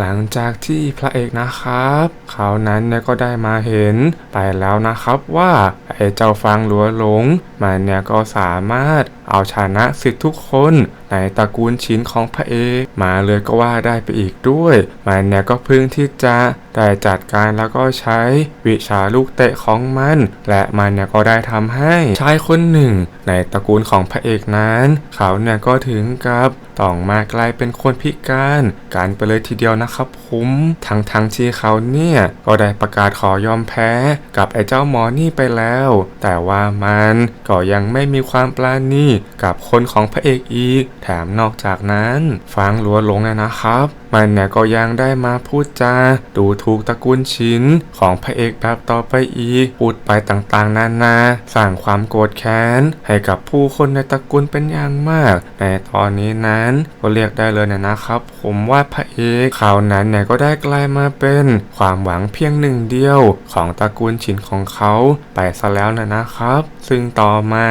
หลังจากที่พระเอกนะครับเขานั้นเนี่ยก็ได้มาเห็นไปแล้วนะครับว่าไอ้เจ้าฟางหลัวหลงมันเนี่ยก็สามารถเอาชนะสิทธิ์ทุกคนในตระกูลชินของพระเอกมาเลยก็ว่าได้ไปอีกด้วย มันเนี่ยก็พึ่งที่จะได้จัดการแล้วก็ใช้วิชาลูกเตะของมัน และมันเนี่ยก็ได้ทำให้ชายคนหนึ่ง ในตระกูลของพระเอกนั้น เขาเนี่ยก็ถึงกับต้องมากลายเป็นคนพิการการไปเลยทีเดียวนะครับผมทั้งทั้งที่เขาเนี่ยก็ได้ประกาศขอยอมแพ้กับไอ้เจ้าหมอนี่ไปแล้ว แต่ว่ามันก็ยังไม่มีความปราณีกับคนของพระเอกอีก แถมนอกจากนั้นฟังลัวหลงนะครับ มันเนี่ยก็ยังได้มาพูดจาดูถูกตระกูลชินของพระเอกแบบต่อไปอีกพูดไปต่างๆ นานา สร้างความโกรธแค้น ให้กับผู้คนในตระกูลเป็นอย่างมาก ในตอนนี้นั้นก็เรียกได้เลยนะนะครับ ผมว่าพระเอกเขาวนั้นเนี่ยก็ได้กลายมาเป็นความหวังเพียงหนึ่งเดียวของตระกูลชินของเขาไปซะแล้วนะนะครับ ซึ่งต่อมา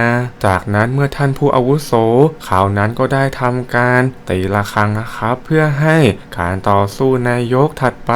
จากนั้นเมื่อท่านผู้อาวุโสเขาวนั้นก็ได้ทำการตีระฆังนะครับ เพื่อให้การต่อสู้ในยกถัดไป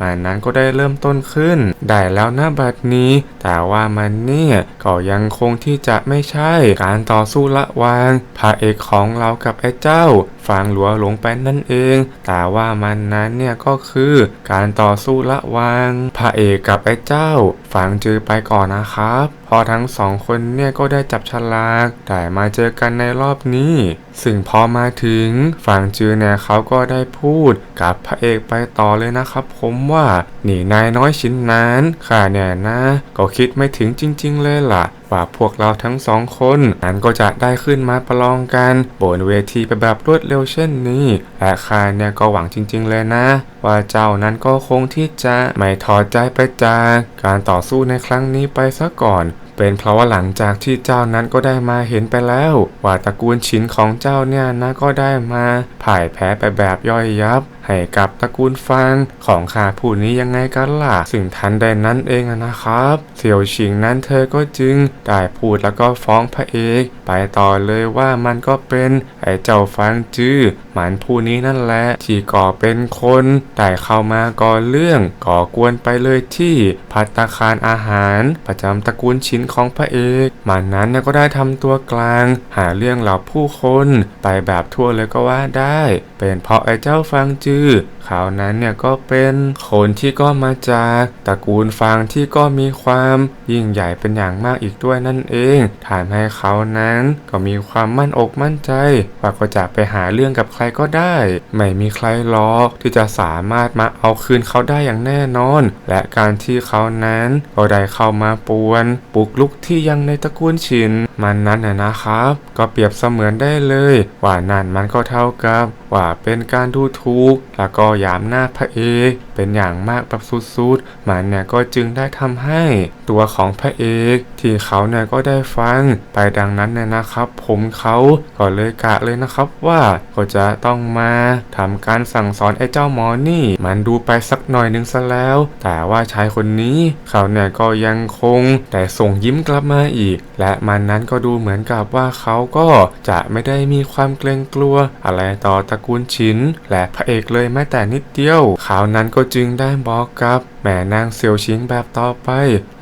มันนั้นก็ได้เริ่มต้นขึ้น ได้แล้วนะบัดนี้ แต่ว่ามันเนี่ยก็ยังคงที่จะไม่ใช่การต่อสู้ละวางพระเอกของเรากับไอ้เจ้าฟางหลัวหลงไปนั่นเอง แต่ว่ามันนั้นเนี่ยก็คือการต่อสู้ละวางพระเอกกับไอ้เจ้าฟางจือไปก่อนนะครับ พอทั้งสองคนเนี่ยก็ได้จับฉลากได้มาเจอกันในรอบนี้ ซึ่งพอมาถึงฝั่งจือเนี่ยเขาก็ได้พูดกับพระเอกไปต่อเลยนะครับผมว่านี่นายน้อยชิ้นนั้นข้าเนี่ยนะ ก็คิดไม่ถึงจริง ๆ เลยล่ะ ว่าพวกเราทั้งสองคนนั้นก็จะได้ขึ้นมาประลองกันบนเวทีไปแบบรวดเร็วเช่นนี้ และข้าเนี่ยก็หวังจริง ๆ เลยนะ ว่าเจ้านั้นก็คงที่จะไม่ถอดใจไปจากการต่อสู้ในครั้งนี้ไปซะก่อนเป็นเพราะว่าหลังจากที่เจ้านั้นก็ได้มาเห็นไปแล้ว ว่าตระกูลชินของเจ้าเนี่ยนะก็ได้มาพ่ายแพ้ไปแบบย่อยยับ ให้กับตระกูลฟางของข้าผู้นี้ยังไงกันล่ะ ซึ่งทันใดนั้นเองนะครับเสี่ยวชิงนั้นเธอก็จึงได้พูดแล้วก็ฟ้องพระเอก ไปต่อเลยว่ามันก็เป็น อ้เจ้าฟางจื้อหมันผู้นี้นั่นแหละที่ก่อเป็นคนได้เข้ามาก่อเรื่องก่อกวนไปเลยที่พัตตาคารอาหาร ประจำตระกูลชินของพระเอกมันนั้นก็ได้ทำตัวกลาง หาเรื่องเหล่าผู้คนไปแบบทั่วเลยก็ว่าได้ เป็นเพราะไอ้เจ้าฟางจื้อเขานั้นเนี่ยก็เป็นคนที่ก็มาจากตระกูลฟางที่ก็มีความยิ่งใหญ่เป็นอย่างมากอีกด้วยนั่นเองทำให้เขานั้นก็มีความมั่นอกมั่นใจว่าก็จะไปหาเรื่องกับใครก็ได้ ไม่มีใครหรอที่จะสามารถมาเอาคืนเขาได้อย่างแน่นอน และการที่เขานั้นก็ได้เข้ามาป่วน ปลุกลุกที่ยังในตระกูลชิน มันนั้นนะนะครับ ก็เปรียบเสมือนได้เลย ว่านั่นมันก็เท่ากับ ว่าเป็นการดูถูก แล้วก็ยามหน้าพระเอกเป็นอย่างมากแบบสุดๆมันเนี่ยก็จึงได้ทำให้ตัวของพระเอกที่เขาเนี่ยก็ได้ฟัง ไปดังนั้นเนี่ยนะครับ ผมเขาก็เลยกะเลยนะครับว่าก็จะต้องมาทำการสั่งสอนไอ้เจ้าหมอนี่ มันดูไปสักหน่อยหนึ่งซะแล้ว แต่ว่าชายคนนี้ เขาเนี่ยก็ยังคงแต่ส่งยิ้มกลับมาอีก และมันนั้นก็ดูเหมือนกับว่าเขาก็จะไม่ได้มีความเกรงกลัว อะไรต่อตระกูลชินและพระเอกเลยแม้แต่นิดเดียวเขาวนั้นก็จึงได้บอกกับแม่นางเซียวชิงแบบต่อไป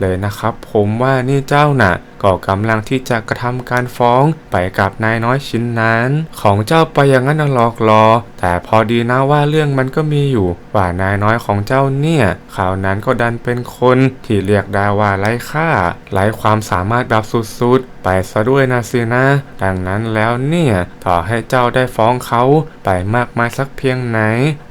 เลยนะครับ ผมว่านี่เจ้าน่ะ ก็กำลังที่จะกระทำการฟ้องไปกับนายน้อยชิ้นนั้น ของเจ้าไปอย่างนั้นหลอกลอ แต่พอดีนะว่าเรื่องมันก็มีอยู่ ว่านายน้อยของเจ้าเนี่ยข่าวนั้นก็ดันเป็นคนที่เรียกได้ว่าไร้ค่าไร้ความสามารถแบบสุดๆ ไปซะด้วยนะสินะ ดังนั้นแล้วเนี่ยต่อให้เจ้าได้ฟ้องเขาไปมากมายสักเพียงไหน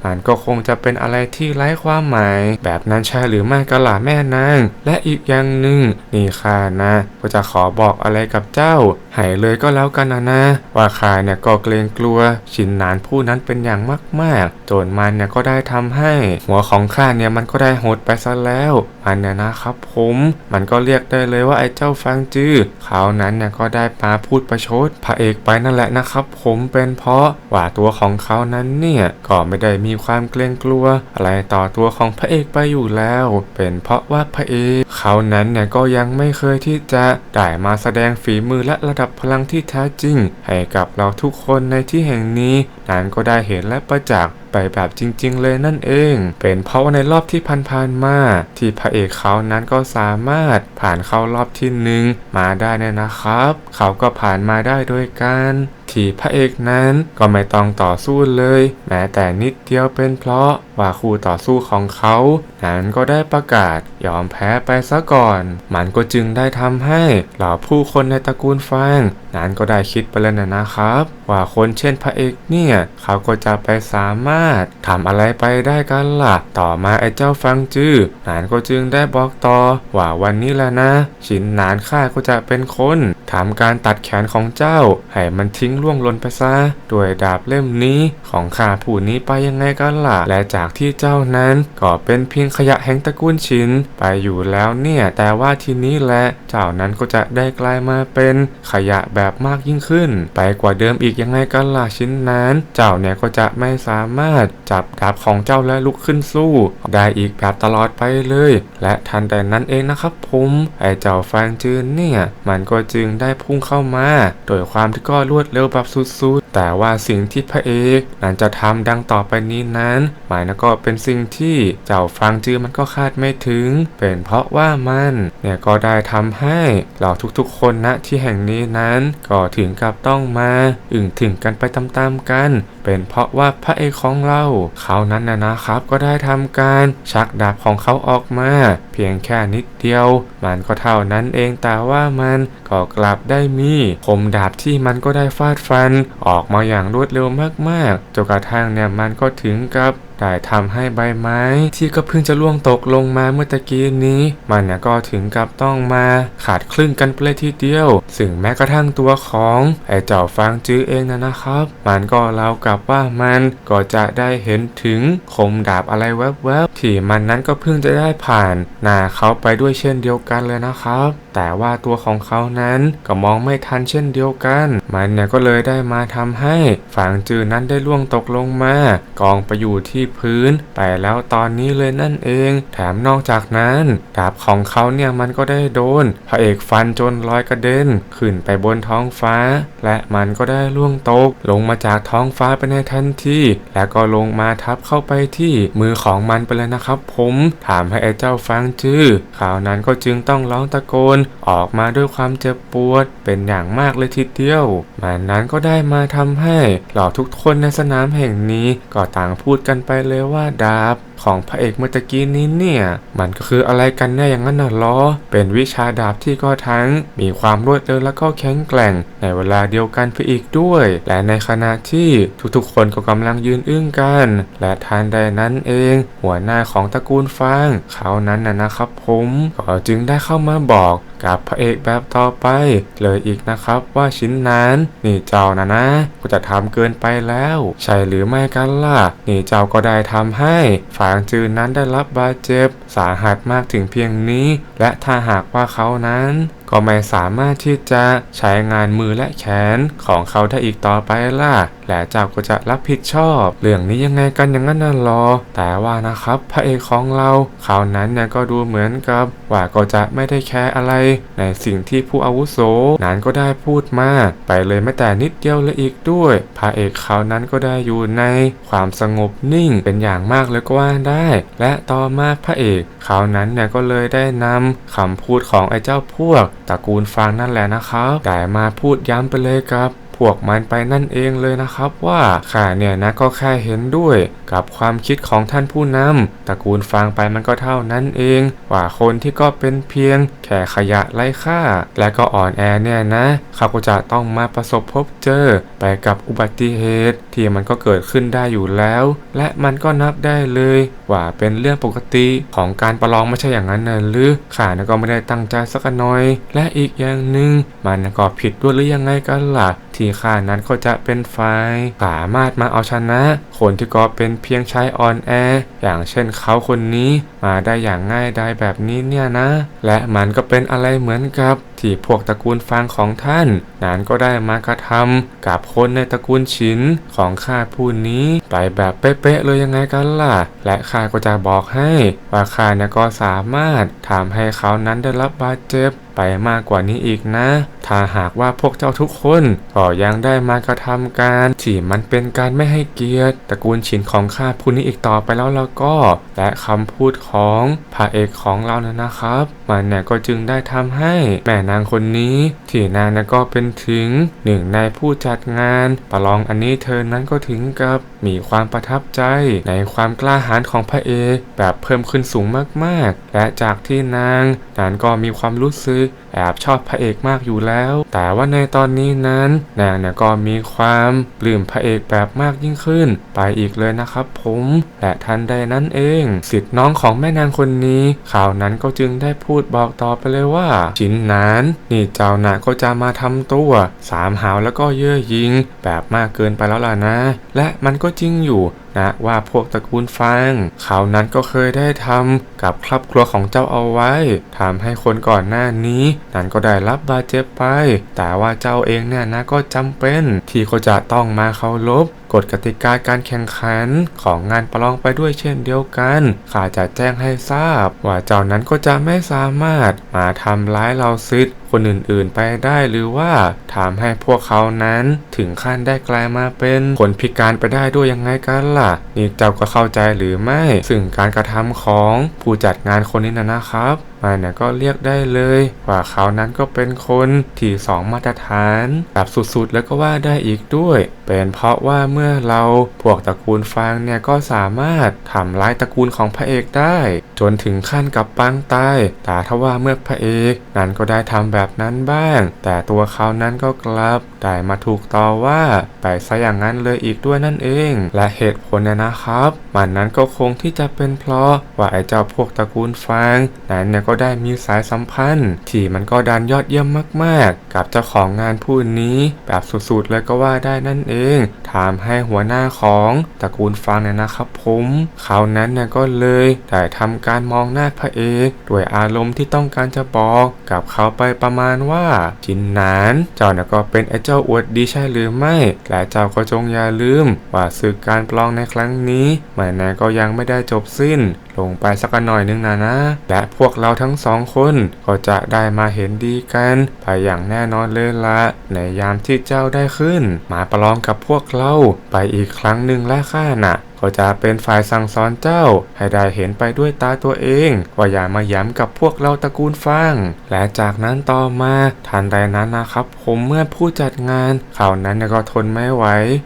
มันก็คงจะเป็นอะไรที่ไร้ความหมายแบบนั้นใช่หรือไม่ก็ล่ะแม่นาง และอีกอย่างหนึ่งนี่ข้านะก็จะขอบอกอะไรกับเจ้าให้เลยก็แล้วกันนะนะ ว่าข้าเนี่ยก็เกรงกลัว ชินนานผู้นั้นเป็นอย่างมากๆจนมันเนี่ยก็ได้ทำให้ หัวของข้าเนี่ยมันก็ได้หดไปซะแล้วมันเนี่ยนะครับผม มันก็เรียกได้เลยว่าไอ้เจ้าฟังจื้อเขานั้นเนี่ยก็ได้มาพูดประชดพระเอกไปนั่นแหละนะครับผมเป็นเพราะว่าตัวของเขานั้นเนี่ยก็ไม่ได้มีความเกรงกลัว อะไรต่อตัวของพระเอกไปอยู่อยู่แล้ว เป็นเพราะว่าพระเอกเขานั้นเนี่ยก็ยังไม่เคยที่จะได้มาแสดงฝีมือและระดับพลังที่แท้จริง ให้กับเราทุกคนในที่แห่งนี้นั้นก็ได้เห็นและประจักษ์ไปแบบจริง ๆ เลยนั่นเอง เป็นเพราะว่าในรอบที่ผ่านๆมา ที่พระเอกเขานั้นก็สามารถผ่านเข้ารอบที่หนึ่งมาได้เนี่ยนะครับ เขาก็ผ่านมาได้โดยการ ที่พระเอกนั้นก็ไม่ต้องต่อสู้เลย แม้แต่นิดเดียวเป็นเพราะว่าคู่ต่อสู้ของเขานั้นก็ได้ประกาศยอมแพ้ไปซะก่อน มันก็จึงได้ทำให้เหล่าผู้คนในตระกูลฟางนั้นก็ได้คิดไปแล้วนะนะครับ ว่าคนเช่นพระเอกเนี่ย เขาก็จะไปสามารถทำอะไรไปได้กันล่ะ ต่อมาไอ้เจ้าฟังจื้อหนานก็จึงได้บอกต่อ ว่าวันนี้แหละนะ ชินหนานข้าก็จะเป็นคนทำการตัดแขนของเจ้า ให้มันทิ้งล่วงลนไปซะด้วยดาบเล่มนี้ของข้าผู้นี้ไปยังไงกันล่ะ และจากที่เจ้านั้นก็เป็นเพียงขยะแห่งตระกูลชินไปอยู่แล้วเนี่ย แต่ว่าทีนี้แหละเจ้านั้นก็จะได้กลายมาเป็นขยะแบบมากยิ่งขึ้น ไปกว่าเดิมอีกยังไงกันล่ะชิ้นนั้น เจ้าเนี่ยก็จะไม่สามารถจับดาบของเจ้าและลุกขึ้นสู้ ได้อีกแบบตลอดไปเลย และทันแต่นั้นเองนะครับผมไอ้เจ้าฟางจืนเนี่ย มันก็จึงได้พุ่งเข้ามา โดยความที่ก็รวดเร็วแบบสุด แต่ว่าสิ่งที่พระเอกนั้นจะทำดังต่อไปนี้นั้น หมายนะก็เป็นสิ่งที่เจ้าฟางจือมันก็คาดไม่ถึง เป็นเพราะว่ามันเนี่ยก็ได้ทำให้เราทุกๆคนณที่แห่งนี้นั้น ก็ถึงกับต้องมาอึ่งถึงกันไปตามๆกัน เป็นเพราะว่าพระเอกของเราเขานั้นนะนะครับ ก็ได้ทำการชักดาบของเขาออกมา เพียงแค่นิดเดียว มันก็เท่านั้นเองแต่ว่ามันก็กลับได้มีคมดาบที่มันก็ได้ฟาดฟันออกมาอย่างรวดเร็วมากๆจนกระทั่งเนี่ยมันก็ถึงกับได้ทำให้ใบไม้ที่ก็เพิ่งจะล่วงตกลงมาเมื่อตะกี้นี้ มันเนี่ยก็ถึงกับต้องมาขาดครึ่งกันไปเลยทีเดียว ซึ่งแม้กระทั่งตัวของไอ้เจ้าฟางจื้อเองนะนะครับ มันก็เล่ากับว่ามันก็จะได้เห็นถึงคมดาบอะไรแวบๆที่มันนั้นก็เพิ่งจะได้ผ่านหน้าเขาไปด้วยเช่นเดียวกันเลยนะครับ แต่ว่าตัวของเขานั้นก็มองไม่ทันเช่นเดียวกัน มันเนี่ยก็เลยได้มาทำให้ฝางจื้อนั้นได้ล่วงตกลงมากองไปอยู่ที่พื้นไปแล้วตอนนี้เลยนั่นเอง แถมนอกจากนั้น ดาบของเขาเนี่ยมันก็ได้โดน พระเอกฟันจนลอยกระเด็น ขึ้นไปบนท้องฟ้า และมันก็ได้ล่วงตก ลงมาจากท้องฟ้าไปในทันทีและก็ลงมาทับเข้าไปที่มือของมันไปเลยนะครับ ผมถามให้ไอ้เจ้าฟังจื้อข่าวนั้นก็จึงต้องร้องตะโกนออกมาด้วยความเจ็บปวด เป็นอย่างมากเลยทีเดียว มันนั้นก็ได้มาทำให้เหล่าทุกคนในสนามแห่งนี้ก็ต่างพูดกันไปเลยว่าดาบของพระเอกเมื่อกี้นี้เนี่ย มันก็คืออะไรกันแน่อย่างนั้นน่ะล้อ เป็นวิชาดาบที่ก็ทั้ง มีความรวดเร็วและก็แข็งแกร่ง ในเวลาเดียวกันไปอีกด้วย และในขณะที่ทุกๆคนก็กำลังยืนอึ้งกัน และทานใดนั้นเอง หัวหน้าของตระกูลฟางเขานั้นนะนะครับผมก็จึงได้เข้ามาบอก กับพระเอกแบบต่อไปเลยอีกนะครับว่าชิ้นนั้น นี่เจ้านะนะ ก็จะทำเกินไปแล้ว ใช่หรือไม่กันล่ะ นี่เจ้าก็ได้ทำให้ฝางจืนนั้นได้รับบาดเจ็บ สาหัสมากถึงเพียงนี้ และถ้าหากว่าเขานั้น ก็ไม่สามารถที่จะใช้งานมือและแขนของเขาได้อีกต่อไปล่ะ และเจ้าก็จะรับผิดชอบ เรื่องนี้ยังไงกันอย่างนั้นน่ะรอ แต่ว่านะครับพระเอกของเราเขานั้นเนี่ยก็ดูเหมือนกับว่าก็จะไม่ได้แคร์อะไร ในสิ่งที่ผู้อาวุโสนั้นก็ได้พูดมาไปเลยแม้แต่นิดเดียวเลยอีกด้วย พระเอกเขานั้นก็ได้อยู่ในความสงบนิ่งเป็นอย่างมากเลยก็ว่าได้ และต่อมาพระเอกเขานั้นเนี่ยก็เลยได้นำคำพูดของไอ้เจ้าพวกตระกูลฟางนั่นแหละนะครับ แต่มาพูดย้ำไปเลยครับ พวกมันไปนั่นเองเลยนะครับว่าข้าเนี่ยนะก็แค่เห็นด้วยกับความคิดของท่านผู้นำตระกูลฟางไปมันก็เท่านั้นเอง ว่าคนที่ก็เป็นเพียงแค่ขยะไร้ค่า และก็อ่อนแอเนี่ยนะเขาก็จะต้องมาประสบพบเจอไปกับอุบัติเหตุที่มันก็เกิดขึ้นได้อยู่แล้ว และมันก็นับได้เลยว่าเป็นเรื่องปกติของการประลองไม่ใช่อย่างนั้นนะหรือข้านะก็ไม่ได้ตั้งใจสักหน่อย และอีกอย่างหนึ่งมันก็ผิดด้วยหรือยังไงกันล่ะที่ข้านั้นก็จะเป็นฝ่ายสามารถมาเอาชนะ คนที่ก็เป็นเพียงชายอ่อนแอ อย่างเช่นเขาคนนี้มาได้อย่างง่ายดายแบบนี้เนี่ยนะ และมันก็เป็นอะไรเหมือนกับที่พวกตระกูลฟางของท่านนั้นก็ได้มากระทำกับคนในตระกูลฉินของข้าผู้นี้ไปแบบเป๊ะๆเลยยังไงกันล่ะ และข้าก็จะบอกให้ว่าข้าเนี่ยก็สามารถทำให้เขานั้นได้รับบาดเจ็บไปมากกว่านี้อีกนะ ถ้าหากว่าพวกเจ้าทุกคนก็ยังได้มากระทำการที่มันเป็นการไม่ให้เกียรติตระกูลฉินของข้าผู้นี้อีกต่อไปแล้วแล้วก็ และคำพูดของพระเอกของเรานะนะครับ มันเนี่ยก็จึงได้ทำให้แม่นางคนนี้ที่นางก็เป็นถึงหนึ่งในผู้จัดงานประลองอันนี้เธอนั้นก็ถึงกับมีความประทับใจในความกล้าหาญของพระเอกแบบเพิ่มขึ้นสูงมากๆ และจากที่นางนั้นก็มีความรู้สึก แอบชอบพระเอกมากอยู่แล้ว แต่ว่าในตอนนี้นั้นนางเนี่ยก็มีความปลื้มพระเอกแบบมากยิ่งขึ้น ไปอีกเลยนะครับผมและทันใดนั้นเอง สิทธิ์น้องของแม่นางคนนี้ ข่าวนั้นก็จึงได้พูดบอกต่อไปเลยว่า ชินนานนี่เจ้าน่ะก็จะมาทำตัวสามหาวแล้วก็เย่อหยิง แบบมากเกินไปแล้วล่ะนะ และมันก็จริงอยู่ นะว่าพวกตระกูลฟางเขานั้นก็เคยได้ทำกับครอบครัวของเจ้าเอาไว้ทำให้คนก่อนหน้านี้ นั้นก็ได้รับบาดเจ็บไป แต่ว่าเจ้าเองเนี่ยนะก็จำเป็น ที่เขาจะต้องมาเคารพกฎกติกาการแข่งขันของงานประลองไปด้วยเช่นเดียวกันข้าจะแจ้งให้ทราบ ว่าเจ้านั้นก็จะไม่สามารถมาทำร้ายเราซิด คนอื่นๆ ไปได้หรือว่าทำให้พวกเขานั้นถึงขั้นได้กลายมาเป็นคนพิการไปได้ด้วยยังไงกันล่ะ นี่เจ้าก็เข้าใจหรือไม่ ซึ่งการกระทำของผู้จัดงานคนนี้นะนะครับมันเนี่ยก็เรียกได้เลยว่าเขานั้นก็เป็นคนที่สองมาตรฐานแบบสุดๆ แล้วก็ว่าได้อีกด้วย เป็นเพราะว่าเมื่อเราพวกตระกูลฟางเนี่ยก็สามารถทำร้ายตระกูลของพระเอกได้ จนถึงขั้นกับปางตายแต่ถ้าว่าเมื่อพระเอกนั้นก็ได้ทำแบบนั้นบ้าง แต่ตัวเขานั้นก็กลับได้มาถูกต่อว่าไปซะอย่างนั้นเลยอีกด้วยนั่นเอง และเหตุผลเนี่ยนะครับ มันนั้นก็คงที่จะเป็นเพราะว่าไอ้เจ้าพวกตระกูลฟางนั้นเนี่ยก็ได้มีสายสัมพันธ์ ที่มันก็ดันยอดเยี่ยมมาก ๆ กับเจ้าของงานผู้นี้แบบสุดๆเลยก็ว่าได้นั่นเองทำให้หัวหน้าของตระกูลฟางเนี่ยนะครับผมเขานั้นเนี่ยก็เลยได้ทำการมองหน้าพระเอกด้วยอารมณ์ที่ต้องการจะบอกกับเขาไปประมาณว่าจินนาน เจ้าเนี่ยก็เป็นไอ้เจ้าอวดดีใช่หรือไม่และเจ้าก็จงอย่าลืม ว่าศึกการปลองในครั้งนี้เหมือนนก็ยังไม่ได้จบสิ้น ลงไปสักหน่อยนึงนะนะและพวกเราทั้งสองคนก็จะได้มาเห็นดีกันไปอย่างแน่นอนเลยละ ในยามที่เจ้าได้ขึ้น มาประลองกับพวกเราไปอีกครั้งหนึ่งและข้าน่ะก็จะเป็นฝ่ายสั่งสอนเจ้า ให้ได้เห็นไปด้วยตาตัวเองว่าอย่ามาย้ำกับพวกเราตระกูลฟางและจากนั้นต่อมาทันใดนั้นนะครับ ผมเมื่อผู้จัดงานเขานั้นก็ทนไม่ไหว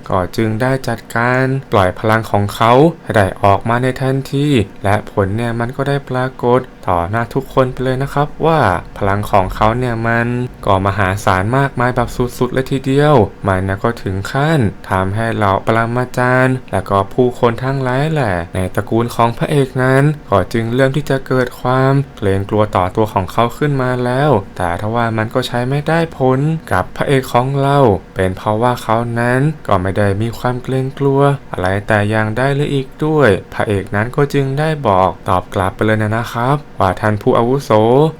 ก็จึงได้จัดการปล่อยพลังของเขาให้ได้ออกมาในทันทีและผลเนี่ยมันก็ได้ปรากฏ ต่อหน้าทุกคนไปเลยนะครับ ว่าพลังของเขาเนี่ยมันก็มหาศาลมากมายแบบสุดๆเลยทีเดียว มันนะก็ถึงขั้นทำให้เหล่าปรมาจารย์ และก็ผู้คนทั้งหลายแหละ ในตระกูลของพระเอกนั้น ก็จึงเริ่มที่จะเกิดความเกรงกลัวต่อตัวของเขาขึ้นมาแล้ว แต่ทว่ามันก็ใช้ไม่ได้ผลกับพระเอกของเรา เป็นเพราะว่าเขานั้นก็ไม่ได้มีความเกรงกลัว อะไรแต่อย่างได้เลยอีกด้วย พระเอกนั้นก็จึงได้บอกตอบกลับไปเลยนะนะครับว่าท่านผู้อาวุโส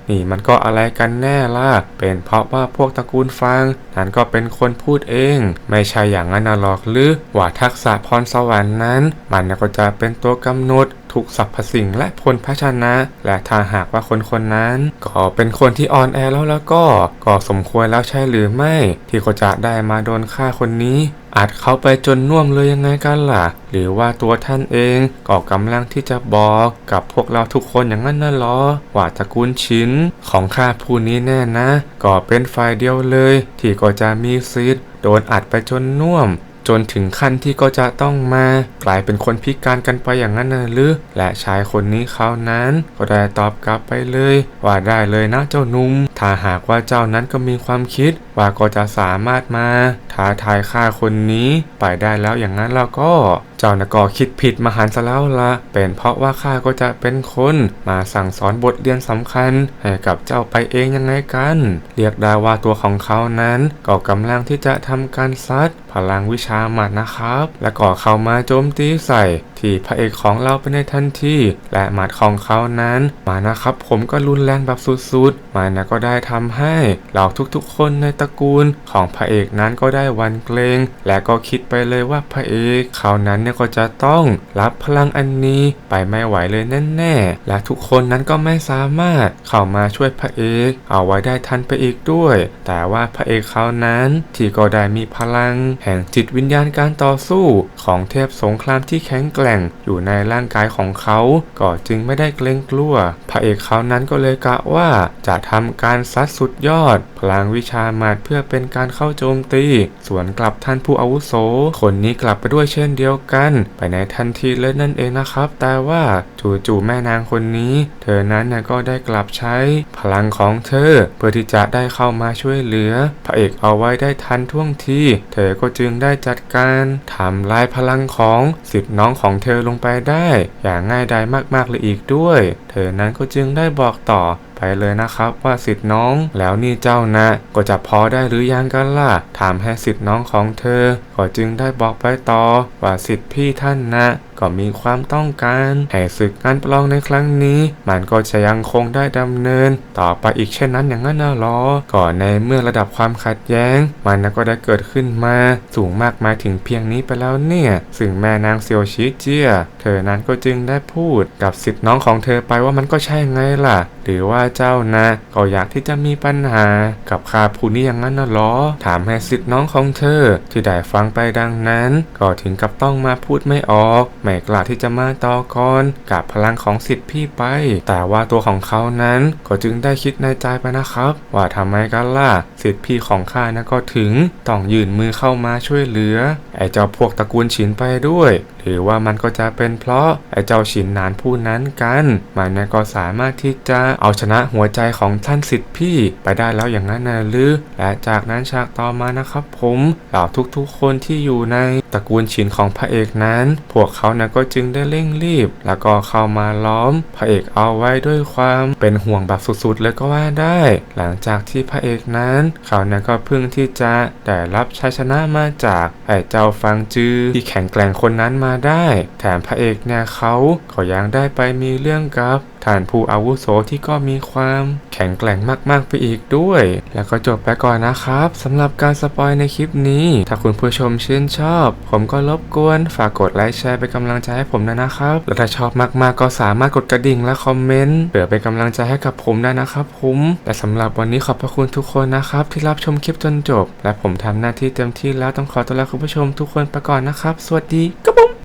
นี่มันก็อะไรกันแน่ล่ะ เป็นเพราะว่าพวกตระกูลฟังนั้นก็เป็นคนพูดเอง ไม่ใช่อย่างนั้นหรอกหรือว่าทักษะพรสวรรค์นั้น มันก็จะเป็นตัวกำหนดทุกสรรพสิ่งและผลพระชนะ และถ้าหากว่าคนคนนั้น ก็เป็นคนที่อ่อนแอแล้วแล้วก็ ก็สมควรแล้วใช่หรือไม่ ที่เขาจะได้มาโดนฆ่าคนนี้ อัดเขาไปจนน่วมเลยยังไงกันล่ะ หรือว่าตัวท่านเองก็กำลังที่จะบอกกับพวกเราทุกคนอย่างนั้นน่ะหรอ ว่าตระกูลชินของข้าผู้นี้แน่นะ ก็เป็นฝ่ายเดียวเลย ที่ก็จะมีซีดโดนอัดไปจนน่วม จนถึงขั้นที่ก็จะต้องมากลายเป็นคนพิการกันไปอย่างนั้นนะหรือ และชายคนนี้เขานั้นก็ได้ตอบกลับไปเลย ว่าได้เลยนะเจ้านุ่มถ้าหากว่าเจ้านั้นก็มีความคิด ว่าก็จะสามารถมาท้าทายฆ่าคนนี้ไปได้แล้วอย่างนั้นแล้วก็เจ้านก็คิดผิดมหันซะแล้วละเป็นเพราะว่าข้าก็จะเป็นคนมาสั่งสอนบทเรียนสำคัญให้กับเจ้าไปเองยังไงกัน เรียกได้ว่าตัวของเขานั้นก็กำลังที่จะทำการซัดพลังวิชาหมัดนะครับ และก็เข้ามาโจมตีใส่ ที่พระเอกของเราไปในทันทีและหมัดของเขานั้นมานะครับ ผมก็รุนแรงแบบสุดๆมานะก็ได้ทำให้เราทุกๆ คนในตระกูลของพระเอกนั้นก็ได้วันเกรงและก็คิดไปเลยว่าพระเอกเขานั้นเนี่ยก็จะต้องรับพลังอันนี้ไปไม่ไหวเลยแน่ๆและทุกคนนั้นก็ไม่สามารถเข้ามาช่วยพระเอกเอาไว้ได้ทันไปอีกด้วย แต่ว่าพระเอกเขานั้นที่ก็ได้มีพลังแห่งจิตวิญญาณการต่อสู้ของเทพสงครามที่แข็งแกร่งอยู่ในร่างกายของเขา ก็จึงไม่ได้เกรงกลัว พระเอกเขานั้นก็เลยกะว่าจะทำการซัดสุดยอด พลังวิชามาดเพื่อเป็นการเข้าโจมตีส่วนกลับท่านผู้อาวุโส คนนี้กลับไปด้วยเช่นเดียวกัน ไปในทันทีเลยนั่นเองนะครับ แต่ว่าจู่ๆแม่นางคนนี้ เธอนั้นก็ได้กลับใช้พลังของเธอ เพื่อที่จะได้เข้ามาช่วยเหลือ พระเอกเอาไว้ได้ทันท่วงที เธอก็จึงได้จัดการทำลายพลังของสิทธิ์น้องของเธอลงไปได้ อย่างง่ายดายมากๆเลยอีกด้วย เธอนั้นก็จึงได้บอกต่อ ไปเลยนะครับว่าสิทธิ์น้องแล้วนี่เจ้านะ ก็จะพอได้หรือยังกันล่ะ ถามให้สิทธิ์น้องของเธอ ก็จึงได้บอกไปต่อว่าสิทธิ์พี่ท่านนะก็มีความต้องการให้ศึกการประลองในครั้งนี้ มันก็จะยังคงได้ดำเนิน ต่อไปอีกเช่นนั้นอย่างนั้นนะหรอ ก่อนในเมื่อระดับความขัดแย้ง มันก็ได้เกิดขึ้นมาสูงมากมายถึงเพียงนี้ไปแล้วเนี่ยซึ่งแม่นางเซียวชิเจียเธอนั้นก็จึงได้พูดกับสิทธิ์น้องของเธอไปว่ามันก็ใช่ไงล่ะ หรือว่าเจ้านะก็อยากที่จะมีปัญหากับข้าผู้นี้อย่างนั้นน่ะหรอ ถามให้สิทธิ์น้องของเธอ ที่ได้ฟังไปดังนั้น ก็ถึงกับต้องมาพูดไม่ออก ไม่กล้าที่จะมาต่อกรกับพลังของสิทธิ์พี่ไป แต่ว่าตัวของเขานั้นก็จึงได้คิดในใจไปนะครับ ว่าทำไมกันล่ะสิทธิ์พี่ของข้านะก็ถึงต้องยื่นมือเข้ามาช่วยเหลือไอ้เจ้าพวกตระกูลฉินไปด้วยหรือว่ามันก็จะเป็นเพราะไอ้เจ้าฉินนานผู้นั้นกัน มันก็สามารถที่จะเอาชนะหัวใจของท่านสิทธิ์พี่ไปได้แล้วอย่างนั้นนะหรือและจากนั้นฉากต่อมานะครับ ผมเหล่าทุกๆคนที่อยู่ในตระกูลฉินของพระเอกนั้น พวกเขานะก็จึงได้เร่งรีบ แล้วก็เข้ามาล้อม พระเอกเอาไว้ด้วยความเป็นห่วงแบบสุดๆเลยก็ว่าได้ หลังจากที่พระเอกนั้น เขานะก็เพิ่งที่จะได้รับชัยชนะมาจากไอ้เจ้าฟังจือที่แข็งแกร่งคนนั้นมาได้ แถมพระเอกเนี่ยเขาก็ยังได้ไปมีเรื่องกับ ท่านผู้อาวุโสที่ก็มีความแข็งแกร่งมากๆไปอีกด้วย แล้วก็จบไปก่อนนะครับสำหรับการสปอยในคลิปนี้ ถ้าคุณผู้ชมชื่นชอบ ผมก็รบกวน ฝากกดไลค์แชร์เป็นกำลังใจให้ผมด้วยนะครับ และถ้าชอบมากๆก็สามารถกดกระดิ่งและคอมเมนต์เพื่อเป็นกำลังใจให้กับผมได้นะครับผมและสำหรับวันนี้ขอบพระคุณทุกคนนะครับ ที่รับชมคลิปจนจบ และผมทำหน้าที่เต็มที่แล้วต้องขอต้อนรับคุณผู้ชมทุกคนไปก่อนนะครับ สวัสดีกระบุม